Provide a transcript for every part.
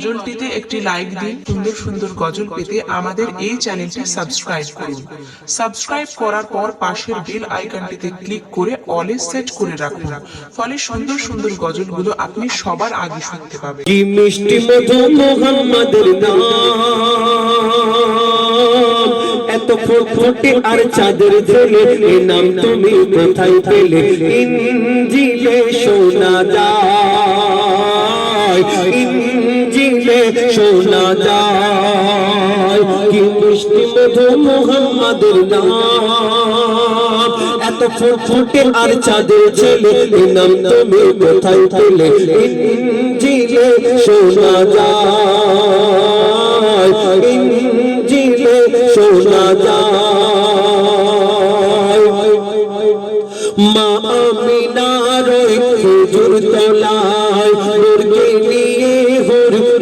গজলটিতে একটি লাইক দিন। সুন্দর সুন্দর গজল পেতে আমাদের এই চ্যানেলটি সাবস্ক্রাইব করুন। সাবস্ক্রাইব করার পর পাশের বেল আইকনটিতে ক্লিক করে অলে সেট করে রাখুন। ফলে সুন্দর সুন্দর গজলগুলো আপনি সবার আগে শুনতে পাবেন। কি মিষ্টি মধু মোহাম্মদের নাম? এত ফুটফুটে আর চাঁদের ঝেলে এ নাম তুমি কোথায় পেলে? ইঞ্জিলে শোনা যায় ইঞ্জিলে শোনা যায়, কি মিষ্টি মধু মোহাম্মদের নাম এত ফুটফুটে আর চাঁদের ছেলে এ নাম তুমি কোথায় পেলে? ইঞ্জিলে শোনা যায়, ইঞ্জিলে শোনা যায়।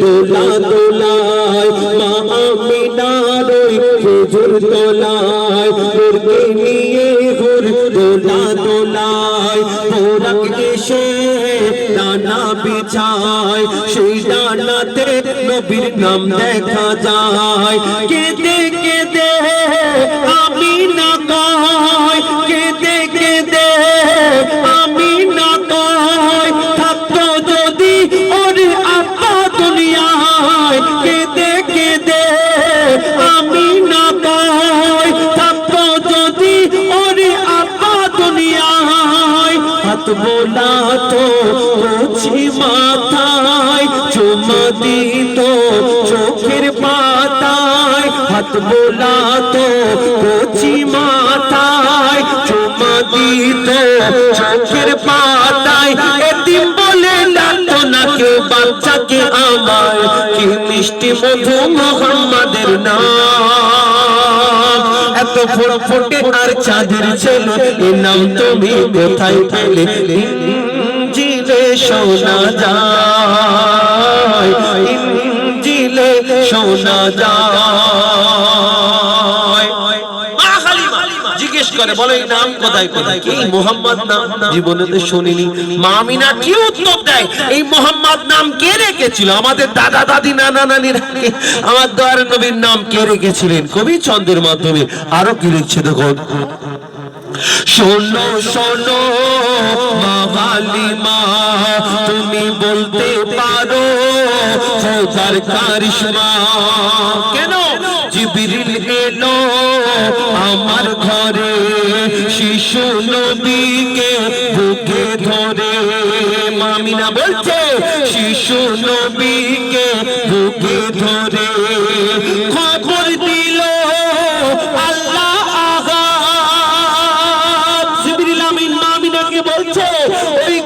দোলা দোলায় মা আমিনার ওই খেজুর তোলায় নূরকে নিয়ে হুর দোলা দোলায় মোরাক এসে ডানা বিছায়, সেই ডানাতে নবীর নাম দেখা যায়। কেঁদে কেঁদে বোলা তো মাথায়, চুমা দিত চোখের পাতায়, হাত বোলা তো মাথায়, চুমা দিত চোখের পাতায়। এদিন বলে ডাকতো না কেউ বাচ্চাকে আমার কি মিষ্টি মধু মোহাম্মদের নাম? এত আর চাঁদের ছেলে এ নাম তুমি কোথায় পেলে? ইঞ্জিলে শোনা যায়, ইঞ্জিলে শোনা যায়। করে বলো এই নাম কোথায় কোথায় কি মোহাম্মদ নাম জীবনে তো শুনিনি। মা আমিনা কি উত্তর দেয়? এই মোহাম্মদ নাম কে রেখেছিল? আমাদের দাদা দাদি নানা নানির আমার দয়ার নবীর নাম কে রেখেছিলেন? কবি ছন্দের মাধ্যমে আরও কি লিখছে দেখুন শোনো শোনো মা তুমি বলতে পারো খোদার কারিশমা। কেন? জিবরিল শিশু নবীকে বুকে ধরে মামিনা বলছে, শিশু নবীকে বুকে ধরে খবর দিল আল্লাহ আগা জিবরিল আমিন মামিনাকে বলছে, ওই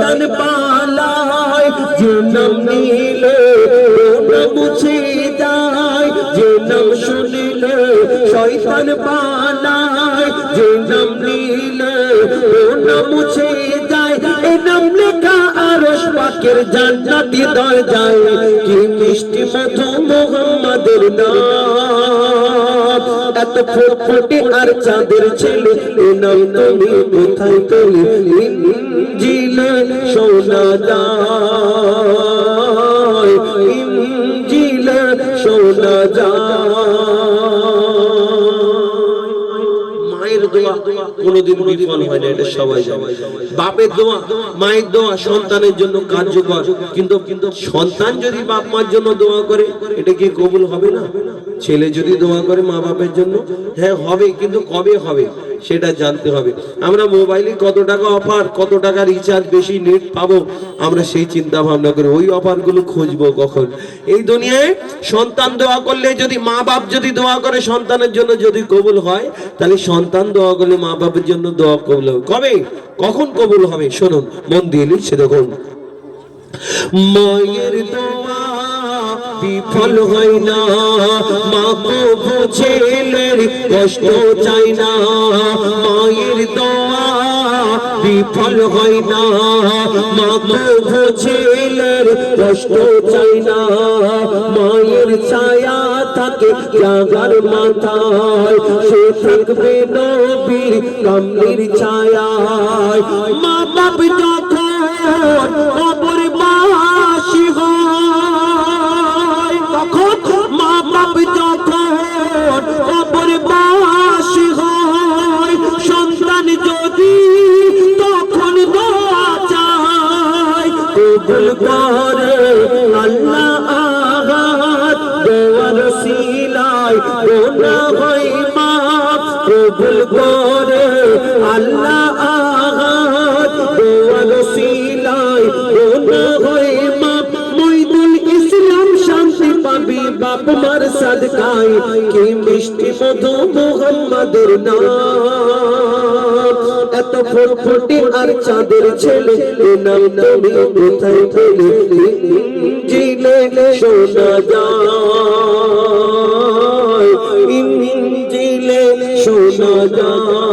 শয়তান পালায় যে নাম নিলে মুছে যায় যে নাম শুনিলে শয়তান পালায় যে নাম নিলে মুছে যায় এই নাম লেখা কি মিষ্টি মধু মোহাম্মদের নাম এত ফুটফুটে আর চাঁদের ছেলে। এ নাম তুমি কোথায় মায়ের দোয়া কোনোদিন বিফল হয় না, এটা সবাই বাপের দোয়া, মায়ের দোয়া সন্তানের জন্য কার্যকর। কিন্তু সন্তান যদি বাপ মার জন্য দোয়া করে, এটা কি কবুল হবে না? ছেলে যদি দোয়া করে মা বাপের জন্য হ্যাঁ হবে, কিন্তু কবে হবে, সেটা জানতে হবে। আমরা মোবাইলে কত টাকা অফার, কত টাকা রিচার্জ বেশি নেট পাবো, আমরা সেই চিন্তা ভাবনা করি ওই অফারগুলো খুঁজবো কখন? এই দুনিয়ায় সন্তান দোয়া করলে যদি মা বাপ যদি দোয়া করে সন্তানের জন্য যদি কবুল হয়, তাহলে সন্তান দোয়া করলে মা বাপের জন্য দোয়া কবুল হবে। কবে? কখন কবুল হবে? শুনুন, মন দিয়ে লিখছে দেখুন। মায়ের দোয়া বিফল হয় না। মা প্রভু ছেলের কষ্ট চাই না। মায়ের দোয়া বিফল হয় না। মাকে ছেলের কষ্ট চাই না। মায়ের ছায়া থাকে জাগার মাথায়। সে থাকবে নবীর কামলির ছায়ায়। মা মার সাদকাই কি মিষ্টি মধু মোহাম্মদের নাম? এত ফুটফুটি আর চাঁদের ছেলে, এ নাম তুমি কোথায় পেলে? জিলে শোনা যায়, ইঞ্জিলে শোনা যায়।